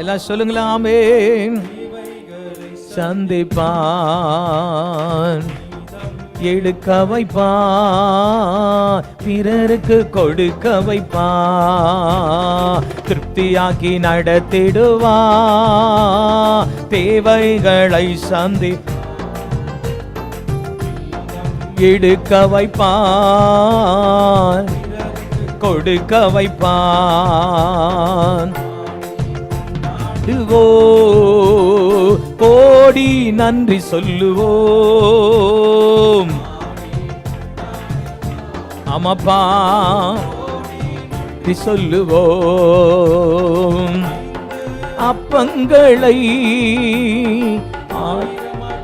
எல்லாம் சொல்லுங்களாமே. சந்திப்பான் எடுக்க வைப்பான் பிறருக்கு கொடுக்க வைப்பான் திருப்தியாக்கி நடத்திடுவா தேவைகளை சந்தி எடுக்க வைப்பான் கொடுக்க வைப்பான். பாடுவோ கோடி நன்றி சொல்லுவோம். அமப்பா சொல்லுவோம். அப்பங்களை ஆ-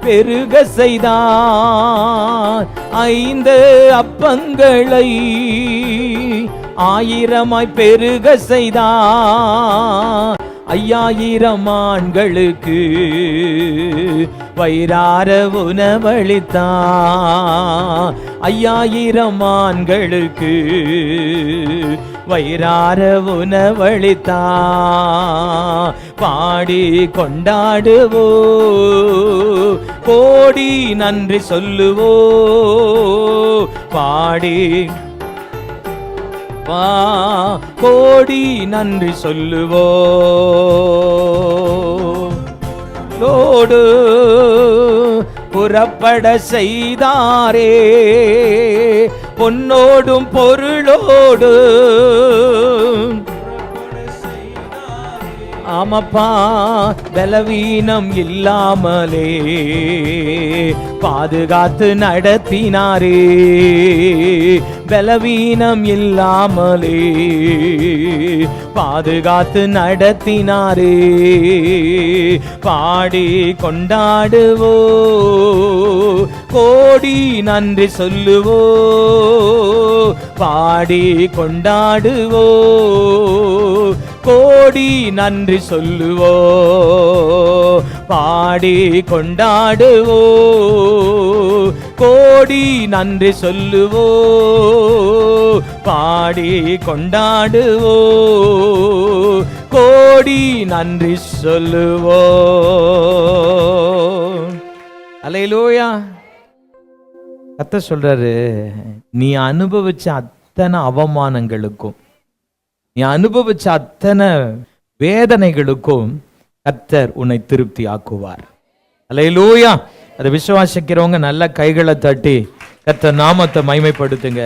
பெருக செய்தார். ஐந்து அப்பங்களை ஆயிரமாய் பெருக செய்தார். ஐயாயிரம் ஆண்களுக்கு வயிறார உணவளித்தான். ஐயாயிரம் ஆண்களுக்கு வயிறார உணவளித்தான். பாடி கொண்டாடுவோ கோடி நன்றி சொல்லுவோ பாடி அப்பா கோடி நன்றி சொல்லுவோ. லோடு புறப்பட செய்தாரே. பொன்னோடும் பொருளோடு ஆமப்பா பலவீனம் இல்லாமலே பாதுகாத்து நடத்தினாரே. பலவீனம் இல்லாமலே பாதுகாத்து நடத்தினாரே பாடி கொண்டாடுவோ கோடி நன்றி சொல்லுவோ பாடி கொண்டாடுவோ கோடி நன்றி சொல்லுவோ பாடி கொண்டாடுவோ. கோடி நன்றி சொல்லுவோ பாடி கொண்டாடுவோ. கோடி நன்றி சொல்லுவோ. அலையிலோயா. கத்த சொல்றாரு நீ அனுபவிச்ச அத்தனை அவமானங்களுக்கும் நீ அனுபவிச்ச அத்தனை வேதனைகளுக்கும் கத்தர் உன்னை திருப்தி ஆக்குவார் அலையிலூயா அதை விசுவாசிக்கிறவங்க நல்ல கைகளை தட்டி கத்தர் நாமத்தை மைமைப்படுத்துங்க